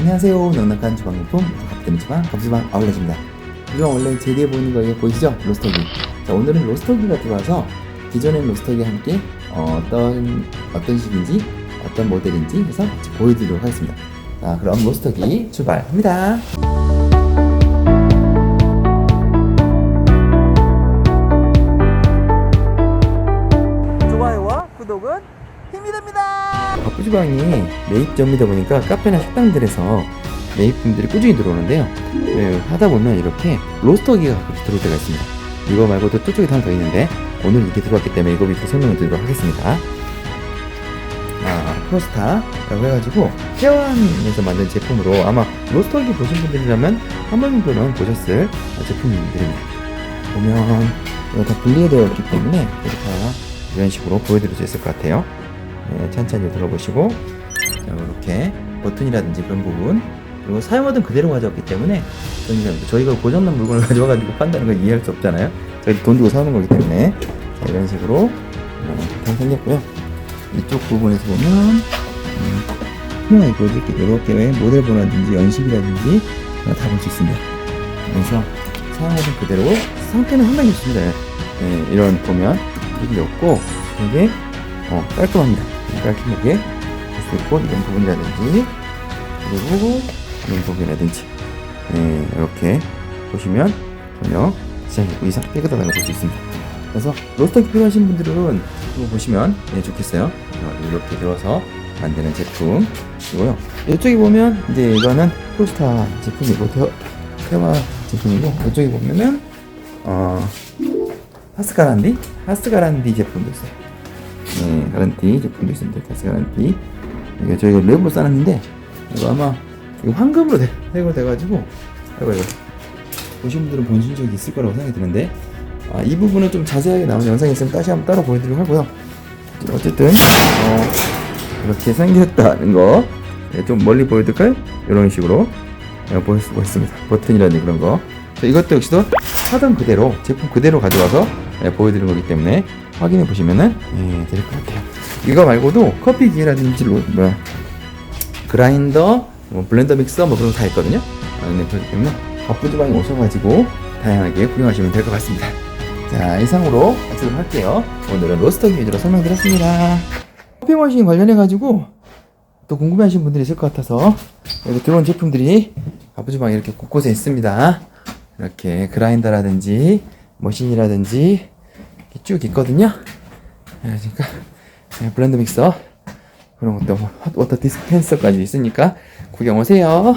안녕하세요. 넉넉한 주방용품 갑드미지만 갑주방 아울렛입니다. 주방 원래 제대에 보이는 거 이거 보이시죠? 로스터기. 자 오늘은 로스터기가 들어와서 기존의 로스터기와 함께 어, 어떤 어떤 식인지 어떤 모델인지 해서 보여드리도록 하겠습니다. 자 그럼 로스터기 출발합니다. 힘이 됩니다. 바쁘지방이 매입점이다 보니까 카페나 식당들에서 매입분들이 꾸준히 들어오는데요. 네, 하다 보면 이렇게 로스터기가 들어올 때가 있습니다. 이거 말고도 또 쪽에 하나 더 있는데 오늘 이게 들어왔기 때문에 이거 밑에 설명을 드리도록 하겠습니다. 아, 프로스타라고 해가지고 태완에서 만든 제품으로 아마 로스터기 보신 분들이라면 한 번 정도는 보셨을 제품들입니다. 보면 다 분리되어 있기 때문에 이렇게 이런 식으로 보여드릴 수 있을 것 같아요. 네, 찬찬히 들어보시고 자, 이렇게 버튼이라든지 그런 부분 그리고 사용하던 그대로 가져왔기 때문에 저희가, 고장난 물건을 가져와가지고 판다는 걸 이해할 수 없잖아요. 저희도 돈 주고 사오는 거기 때문에 자, 이런 식으로 어, 잘 생겼고요. 이쪽 부분에서 보면 음, 투명하게 보여줄게 이렇게 모델 번호라든지 연식이라든지 다 볼 수 있습니다. 그래서 사용하던 그대로 상태는 상당히 좋습니다. 네, 이런 보면 이게 없고 되게 어, 깔끔합니다. 깔끔하게 할 수 있고 이런 부분이라든지 그리고 이런 부분이라든지 네, 이렇게 보시면 전혀 진짜 이상 깨끗하다고 볼 수 있습니다. 그래서 로스터기 필요하신 분들은 이거 보시면 네, 좋겠어요. 어, 이렇게 들어서 만드는 제품이고요. 이쪽에 보면 이제 이거는 폴스타 제품이고 테- 테마 제품이고 이쪽에 보면은 어 하스가란디 하스가란디 제품도 있어요. 네, 가란티 제품도 있습니다. 하스가란티 이게 저희가 랩으로 싸놨는데 이거 아마 이거 황금으로 돼, 해결돼가지고 아이고 이거 보신 분들은 보신 적이 있을 거라고 생각이 드는데 아, 이 부분은 좀 자세하게 나온 영상이 있으면 다시 한번 따로 보여드리려고 하고요. 어쨌든 어, 이렇게 생겼다는 거 좀 멀리 보여드릴까요? 이런 식으로 예, 수가 있습니다. 버튼이라든지 그런 거. 자, 이것도 역시도 하던 그대로 제품 그대로 가져와서 예, 보여드린 거기 때문에 확인해 보시면은 예, 될것 같아요. 이거 말고도 커피 기계라든지 로, 뭐야 그라인더, 뭐 블렌더 믹서 뭐 그런 거 다 있거든요. 아, 네, 그렇기 때문에 바쁜 주방에 오셔가지고 다양하게 구경하시면 될 것 같습니다. 자 이상으로 마치도록 할게요. 오늘은 로스터기 위주로 설명드렸습니다. 커피 머신 관련해 가지고 또 궁금해하신 분들이 있을 것 같아서 여기 들어온 제품들이 바쁘주방에 이렇게 곳곳에 있습니다. 이렇게 그라인더라든지 머신이라든지 쭉 있거든요. 그러니까 네, 블렌드 믹서 그런 것도 뭐 핫워터 디스펜서까지 있으니까 구경 오세요.